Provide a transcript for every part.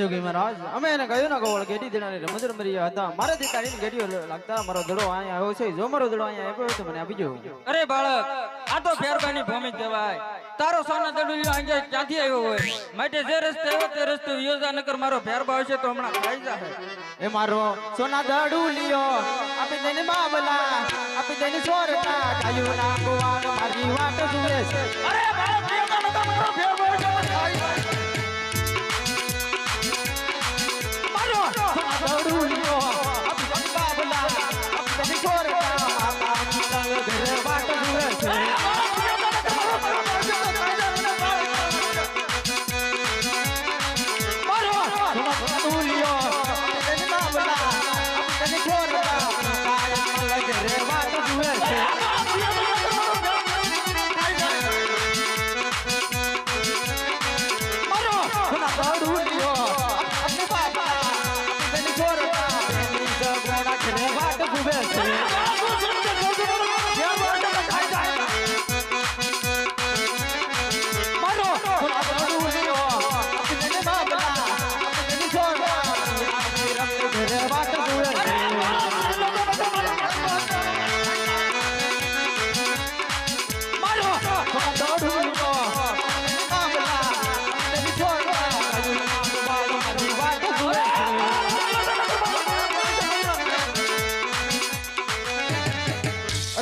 જોગી મહારાજ. અમે એને કહ્યું ને ગોળ ગેડી દેનારી રમત રમરી હતા. મારાથી તારીને ગેડીઓ લાગતા મારો દડો અહીંયા આવ્યો છે. જો મારો દડો અહીંયા આવ્યો તો મને આપી જો અરે બાળક આ તો ફેરબાની ભૂમિ કહેવાય. તારો સોના દડુલિયો આજે ક્યાંથી આવ્યો હોય? માટે જે રસ્તે આવ્યો તે રસ્તે યોજા નગર મારો ફેરબા હશે તો હમણાં ખાઈ જાય એ મારો સોના દડુ લિયો આપી દેને મામલા આપી દેને સોરતા કાયું ના મારી વાત જુએ છે. અરે બાળક યોજા તો મારો ફેરબા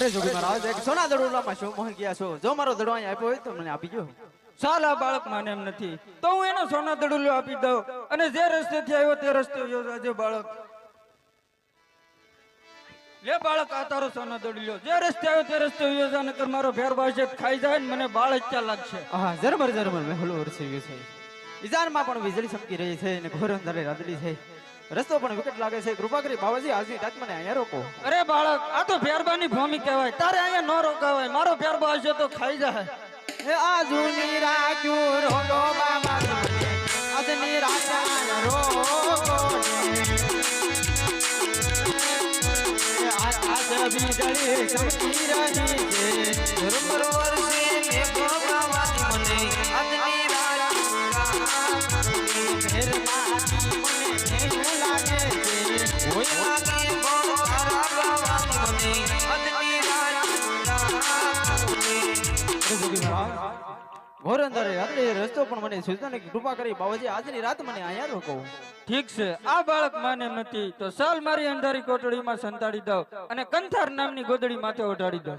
અરે જોગી મહારાજ એક સોના દડોલામાં શું મોહન ગયા છો? જો મારો દડો અહીં આપ્યો હોય તો મને આપી જો સાલા બાળક માને એમ નથી. તો હું એનો સોના દડુલો આપી દઉં. અને જે રસ્તેથી આવ્યો તે રસ્તે યોજાજે બાળક. લે બાળક આ તારો સોનો દડુલિયો જે રસ્તે આવ્યો તે રસ્તે યોજા નકર મારો ફેર બાજે ખાઈ જાય ને મને બાળ હત્યા લાગશે. હા ઝરમર મેં હલો વરસી ગયો છે. ઈજાનમાં પણ વીજળી ચમકી રહી છે અને ઘોર અંધારે રાદડી છે. રસ્તો પણ વિકટ લાગે છે. કૃપા કરી બાબાજી આજની રાત મને અહીંયા રોકો. અરે બાળક આ તો ફેરબાની ભૂમિ કહેવાય. તારે અહીંયા ન રોકાવાય. મારો ફેરબા આવશે તો ખાઈ જાય. હે આજુની રાખ્યું રોકો બાબા આજની રાખ્યા રોકો. આ- ચમકી રહી છે. મેઘો મને આજની રાત રસ્તો પણ મને સૂચના કૃપા કરી બાબાજી આજની રાત મને અહીંયા રોકો ઠીક છે, આ બાળક માને નથી, તો સાલ મારી અંધારી કોટડીમાં સંતાડી દઉં અને કંથાર નામની ગોદડી માથે ઓઢાડી દઉં.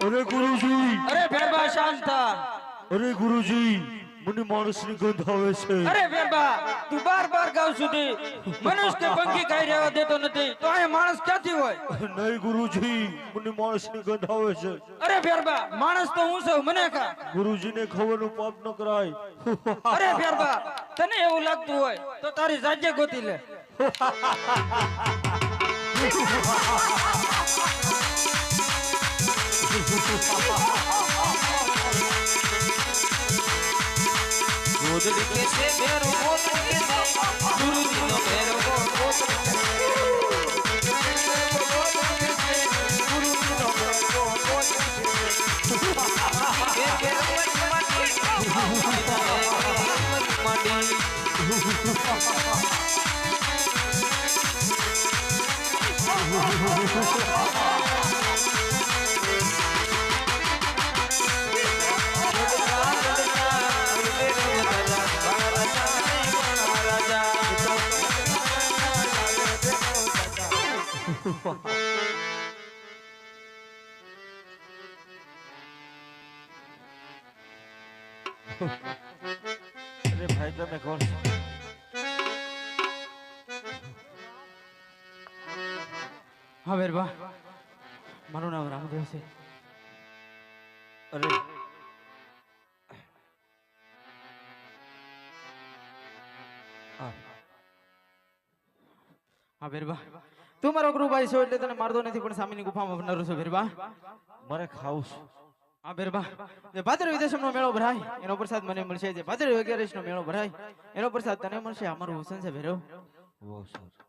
અરે ગુરુજી. અરે ફેરબા શાંતા અરે ગુરુજી. મને માણસની ગંધ આવે છે. અરે બેબા તું બાર બાર ગાવ સુધી મનુષ્ય કે પંખી ખાઈ રહેવા દેતો નથી. તો અહીંયા માણસ ક્યાંથી હોય? નહીં ગુરુજી મને માણસની ગંધ આવે છે. અરે ફેરબા માણસ તો હું છું મને ખા. ગુરુજીને ખવાનું પાપ ન કરાય. અરે ફેરબા તને એવું લાગતું હોય તો તારી જાજે ગોતી લે. ગોદડી કે છે બેરો ગોદડી કે છે ગુરુજીનો બેરો ગોદડી રાજા અરે ભાઈ તમે કોણ છો? હા બેરબા મારું નામ રામદેવ છે. અરે. હા. બેરબા તું મારો ગુરુભાઈ છો એટલે તને મારતો નથી, પણ સામેની ગુફામાં ભરનારો છો, ભીરબા. મારે ખાવું આ હા બેરબા જે ભાદર વિદેશનો મેળો ભરાય. એનો પ્રસાદ મને મળશે. જે ભાદર વગેરેશનો મેળો ભરાય. એનો પ્રસાદ તને મળશે. આ મારું હુસન છે ભેરવ વો, સારું.